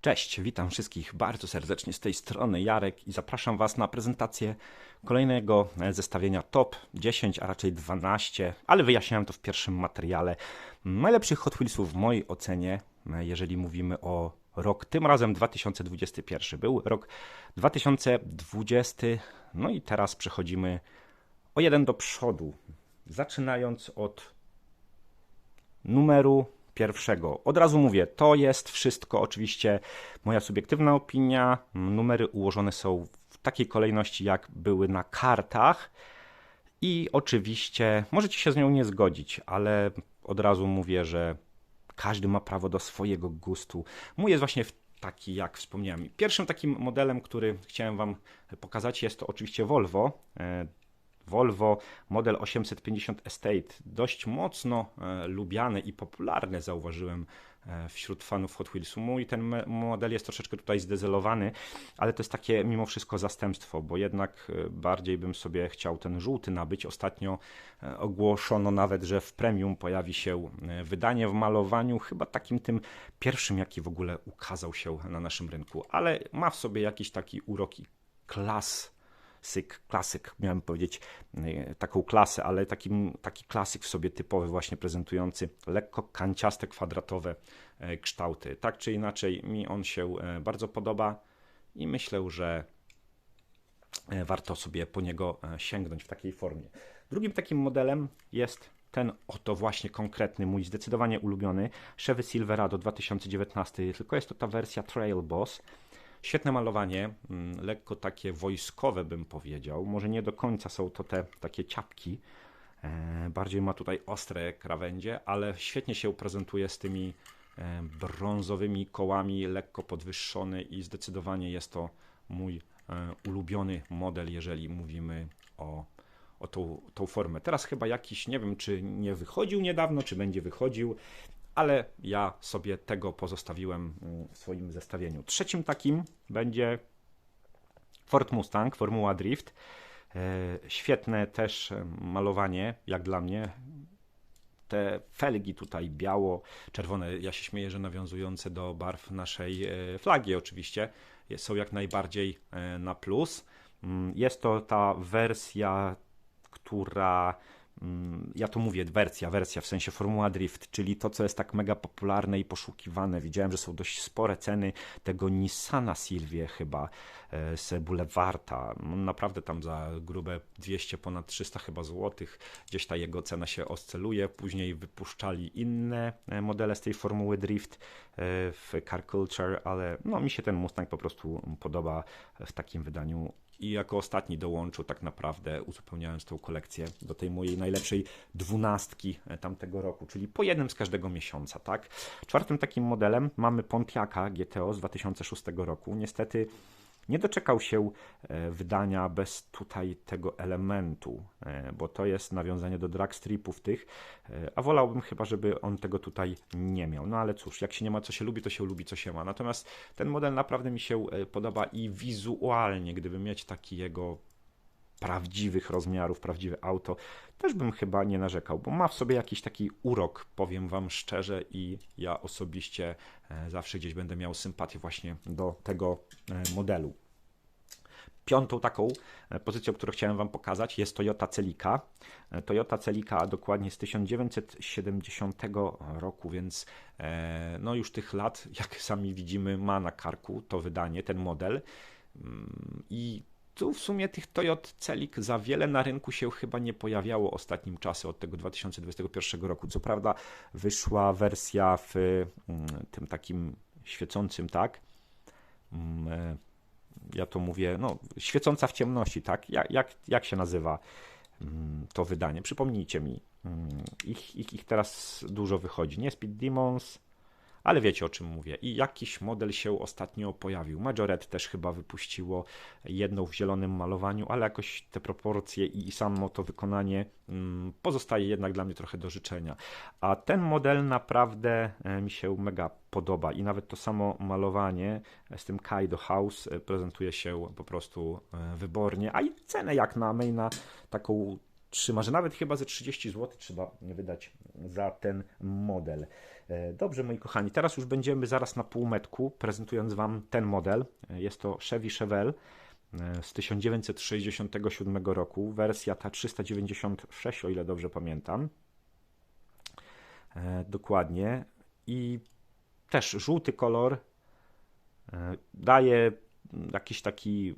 Cześć, witam wszystkich bardzo serdecznie z tej strony Jarek i zapraszam Was na prezentację kolejnego e, zestawienia top 10, a raczej 12, ale wyjaśniałem to w pierwszym materiale. Najlepszych Hot Wheelsów w mojej ocenie, e, jeżeli mówimy o rok, tym razem 2021. Był rok 2020, no i teraz przechodzimy o jeden do przodu, zaczynając od numeru pierwszego. Od razu mówię, to jest wszystko oczywiście moja subiektywna opinia. Numery ułożone są w takiej kolejności, jak były na kartach. I oczywiście możecie się z nią nie zgodzić, ale od razu mówię, że każdy ma prawo do swojego gustu. Mój jest właśnie taki, jak wspomniałem. Pierwszym takim modelem, który chciałem Wam pokazać, jest to oczywiście Volvo. Volvo model 850 Estate, dość mocno e, lubiany i popularny, zauważyłem e, wśród fanów Hot Wheelsu. Mój ten model jest troszeczkę tutaj zdezelowany, ale to jest takie mimo wszystko zastępstwo, bo jednak e, bardziej bym sobie chciał ten żółty nabyć. Ostatnio ogłoszono nawet, że w premium pojawi się wydanie w malowaniu, chyba takim tym pierwszym, jaki w ogóle ukazał się na naszym rynku, ale ma w sobie jakiś taki urok i klas klasyk, klasyk, miałem powiedzieć e, taką klasę, ale takim, taki klasyk w sobie typowy, właśnie prezentujący lekko kanciaste, kwadratowe e, kształty. Tak czy inaczej, mi on się e, bardzo podoba i myślę, że warto sobie po niego sięgnąć w takiej formie. Drugim takim modelem jest ten oto właśnie konkretny, mój zdecydowanie ulubiony Chevy Silverado 2019, tylko jest to ta wersja Trail Boss. Świetne malowanie, mm, lekko takie wojskowe bym powiedział. Może nie do końca są to te takie ciapki. E, bardziej ma tutaj ostre krawędzie, ale świetnie się prezentuje z tymi e, brązowymi kołami, lekko podwyższony i zdecydowanie jest to mój e, ulubiony model, jeżeli mówimy o, o tą, tą formę. Teraz chyba jakiś, nie wiem, czy nie wychodził niedawno, czy będzie wychodził ale ja sobie tego pozostawiłem mm, w swoim zestawieniu. Trzecim takim będzie Ford Mustang, Formuła Drift. E, świetne też malowanie, jak dla mnie. Te felgi tutaj biało-czerwone, ja się śmieję, że nawiązujące do barw naszej e, flagi oczywiście, są jak najbardziej e, na plus. Mm, jest to ta wersja, która ja to mówię, wersja, wersja, w sensie Formuła Drift, czyli to, co jest tak mega popularne i poszukiwane. Widziałem, że są dość spore ceny tego Nissana Silvie chyba e, z Boulevarda. No, naprawdę tam za grube 200, ponad 300 chyba złotych. Gdzieś ta jego cena się oscyluje. Później wypuszczali inne e, modele z tej Formuły Drift e, w Car Culture, ale no, mi się ten Mustang po prostu podoba w takim wydaniu i jako ostatni dołączył tak naprawdę, uzupełniając tą kolekcję do tej mojej najlepszej dwunastki e, tamtego roku, czyli po jednym z każdego miesiąca, tak? Czwartym takim modelem mamy Pontiaca GTO z 2006 roku. Niestety nie doczekał się e, wydania bez tutaj tego elementu, e, bo to jest nawiązanie do drag stripów tych, e, a wolałbym chyba, żeby on tego tutaj nie miał. No ale cóż, jak się nie ma co się lubi, to się lubi co się ma. Natomiast ten model naprawdę mi się podoba i wizualnie, gdyby mieć taki jego prawdziwych rozmiarów, prawdziwe auto, też bym chyba nie narzekał, bo ma w sobie jakiś taki urok, powiem Wam szczerze, i ja osobiście zawsze gdzieś będę miał sympatię właśnie do tego modelu. Piątą taką e, pozycją, którą chciałem Wam pokazać, jest Toyota Celica. E, Toyota Celica dokładnie z 1970 roku, więc e, no już tych lat, jak sami widzimy, ma na karku to wydanie, ten model. Mm, I tu w sumie tych Toyot Celic za wiele na rynku się chyba nie pojawiało ostatnim czasem od tego 2021 roku. Co prawda wyszła wersja w mm, tym takim świecącym, tak? Mm, ja to mówię, no, świecąca w ciemności, tak? Jak, jak, jak się nazywa mm, to wydanie? Przypomnijcie mi. Ich, ich, ich teraz dużo wychodzi. Nie Speed Demons, ale wiecie o czym mówię. I jakiś model się ostatnio pojawił. Majoret też chyba wypuściło jedną w zielonym malowaniu, ale jakoś te proporcje i, samo to wykonanie mm, pozostaje jednak dla mnie trochę do życzenia. A ten model naprawdę e, mi się mega podoba i nawet to samo malowanie z tym Kaido House e, prezentuje się po prostu e, wybornie, a i cenę jak na maina taką trzyma, że nawet chyba ze 30 zł trzeba wydać za ten model. E, Dobrze, moi kochani, teraz już będziemy zaraz na półmetku, prezentując Wam ten model. E, Jest to Chevy Chevelle e, z 1967 roku, wersja ta 396, o ile dobrze pamiętam. Dokładnie. I też żółty kolor daje jakiś taki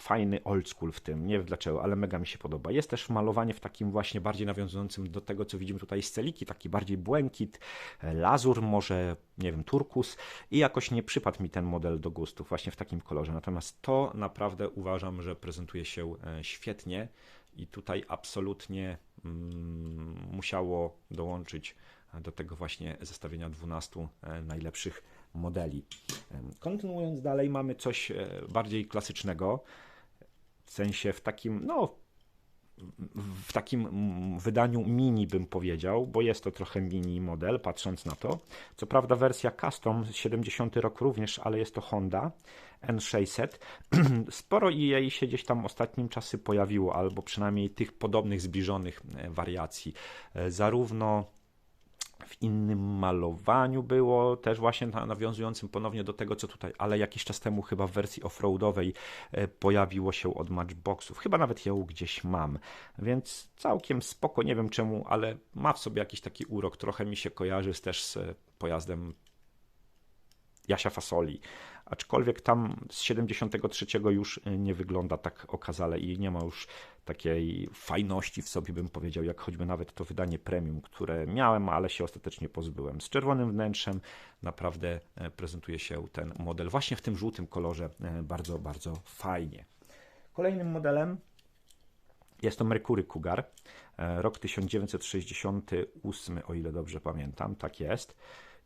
fajny old school w tym. Nie wiem dlaczego, ale mega mi się podoba. Jest też malowanie w takim właśnie bardziej nawiązującym do tego, co widzimy tutaj z celiki, taki bardziej błękit, e, lazur, może, nie wiem, turkus i jakoś nie przypadł mi ten model do gustów właśnie w takim kolorze. Natomiast to naprawdę uważam, że prezentuje się e, świetnie i tutaj absolutnie mm, musiało dołączyć do tego właśnie zestawienia 12 e, najlepszych modeli. Kontynuując dalej, mamy coś e, bardziej klasycznego, w sensie w takim, no, w takim wydaniu mini bym powiedział, bo jest to trochę mini model, patrząc na to. Co prawda wersja custom, 70 rok również, ale jest to Honda N600. Sporo jej się gdzieś tam ostatnim czasy pojawiło, albo przynajmniej tych podobnych, zbliżonych e, wariacji. E, Zarówno w innym malowaniu było, też właśnie na- nawiązującym ponownie do tego, co tutaj, ale jakiś czas temu chyba w wersji offroadowej e, pojawiło się od Matchboxów. Chyba nawet ją gdzieś mam, więc całkiem spoko, nie wiem czemu, ale ma w sobie jakiś taki urok, trochę mi się kojarzy też z pojazdem Jasia Fasoli. Aczkolwiek tam z 73 już e, nie wygląda tak okazale i nie ma już takiej fajności w sobie, bym powiedział, jak choćby nawet to wydanie premium, które miałem, ale się ostatecznie pozbyłem. Z czerwonym wnętrzem naprawdę e, prezentuje się ten model właśnie w tym żółtym kolorze e, bardzo, bardzo fajnie. Kolejnym modelem jest to Mercury Cougar, rok 1968, o ile dobrze pamiętam, tak jest.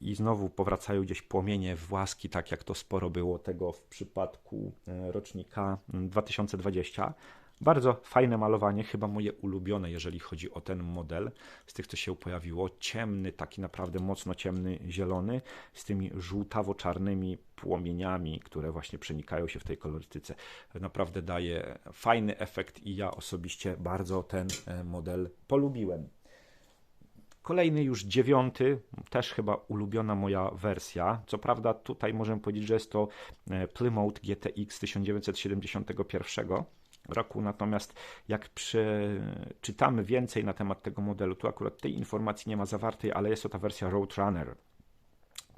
I znowu powracają gdzieś płomienie w łaski, tak jak to sporo było tego w przypadku e, rocznika mm, 2020. Bardzo fajne malowanie, chyba moje ulubione, jeżeli chodzi o ten model. Z tych, co się pojawiło, ciemny, taki naprawdę mocno ciemny, zielony, z tymi żółtawo-czarnymi płomieniami, które właśnie przenikają się w tej kolorystyce. Naprawdę daje fajny efekt i ja osobiście bardzo ten e, model polubiłem. Kolejny już dziewiąty, też chyba ulubiona moja wersja. Co prawda tutaj możemy powiedzieć, że jest to e, Plymouth GTX 1971 roku, natomiast jak przeczytamy więcej na temat tego modelu, tu akurat tej informacji nie ma zawartej, ale jest to ta wersja Roadrunner.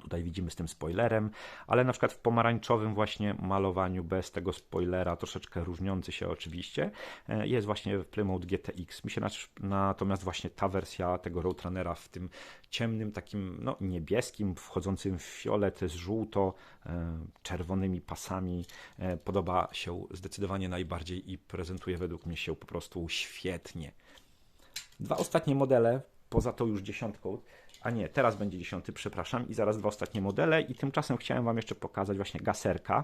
Tutaj widzimy z tym spoilerem, ale na przykład w pomarańczowym właśnie malowaniu bez tego spoilera, troszeczkę różniący się oczywiście, e, jest właśnie Plymouth GTX. Mi się natomiast właśnie ta wersja tego Roadrunnera w tym ciemnym, takim no, niebieskim, wchodzącym w fiolet z żółto, e, czerwonymi pasami e, podoba się zdecydowanie najbardziej i prezentuje według mnie się po prostu świetnie. Dwa ostatnie modele, poza tą już dziesiątką, a nie, teraz będzie dziesiąty, przepraszam, i zaraz dwa ostatnie modele. I tymczasem chciałem Wam jeszcze pokazać właśnie gaserka.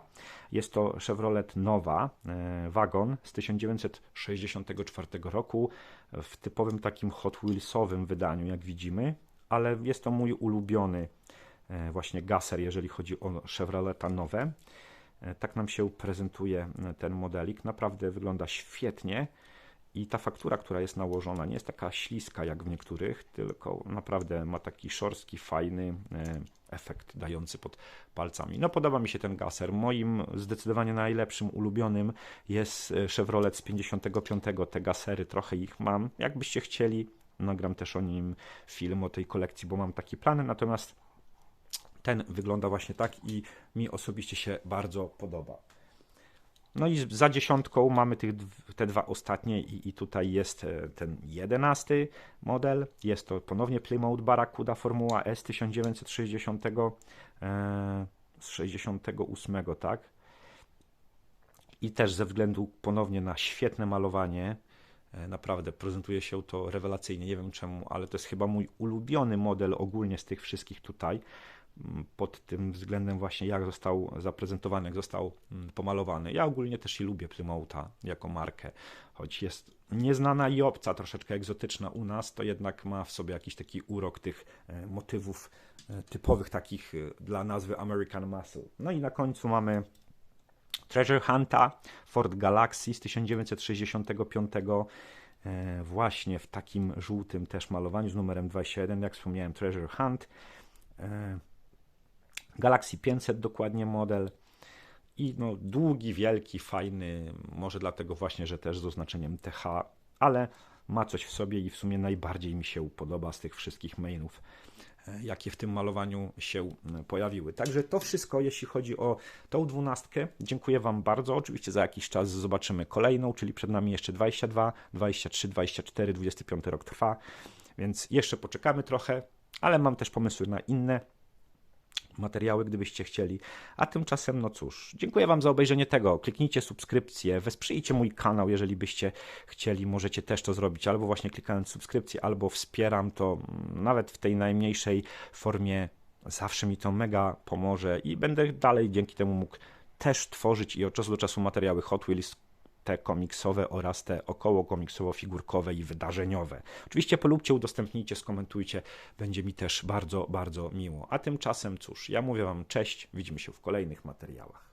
Jest to Chevrolet Nova e, Wagon z 1964 roku w typowym takim Hot Wheelsowym wydaniu, jak widzimy, ale jest to mój ulubiony e, właśnie gaser, jeżeli chodzi o Chevroleta nowe. Tak nam się prezentuje e, ten modelik. Naprawdę wygląda świetnie. I ta faktura, która jest nałożona, nie jest taka śliska jak w niektórych, tylko naprawdę ma taki szorstki, fajny e, efekt dający pod palcami. No podoba mi się ten gaser. Moim zdecydowanie najlepszym, ulubionym jest e, Chevrolet z 55. Te gasery, trochę ich mam. Jakbyście chcieli, nagram też o nim film, o tej kolekcji, bo mam taki plan. Natomiast ten wygląda właśnie tak i mi osobiście się bardzo podoba. No i za dziesiątką mamy tych, te dwa ostatnie i, i tutaj jest e, ten jedenasty model. Jest to ponownie Plymouth Barracuda Formuła S 1960 e, z 68, tak? I też ze względu ponownie na świetne malowanie, e, naprawdę prezentuje się to rewelacyjnie. Nie wiem czemu, ale to jest chyba mój ulubiony model ogólnie z tych wszystkich tutaj pod tym względem właśnie jak został zaprezentowany, jak został mm, pomalowany. Ja ogólnie też i lubię Plymoutha jako markę, choć jest nieznana i obca, troszeczkę egzotyczna u nas, to jednak ma w sobie jakiś taki urok tych e, motywów e, typowych takich e, dla nazwy American Muscle. No i na końcu mamy Treasure Hunta Ford Galaxy z 1965 e, właśnie w takim żółtym też malowaniu z numerem 21, jak wspomniałem, Treasure Hunt. Galaxy 500 dokładnie model. I no, długi, wielki, fajny, może dlatego właśnie, że też z oznaczeniem TH, ale ma coś w sobie i w sumie najbardziej mi się podoba z tych wszystkich mainów, e, jakie w tym malowaniu się pojawiły. Także to wszystko, jeśli chodzi o tą dwunastkę. Dziękuję Wam bardzo. Oczywiście za jakiś czas zobaczymy kolejną, czyli przed nami jeszcze 22, 23, 24, 25 rok trwa, więc jeszcze poczekamy trochę, ale mam też pomysły na inne materiały, gdybyście chcieli. A tymczasem, no cóż, dziękuję Wam za obejrzenie tego. Kliknijcie subskrypcję, wesprzyjcie mój kanał, jeżeli byście chcieli. Możecie też to zrobić albo właśnie klikając subskrypcję, albo wspieram to mm, nawet w tej najmniejszej formie. Zawsze mi to mega pomoże i będę dalej dzięki temu mógł też tworzyć i od czasu do czasu materiały Hot Wheels, te komiksowe oraz te około komiksowo-figurkowe i wydarzeniowe. Oczywiście polubcie, udostępnijcie, skomentujcie, będzie mi też bardzo, bardzo miło. A tymczasem cóż, ja mówię Wam cześć, widzimy się w kolejnych materiałach.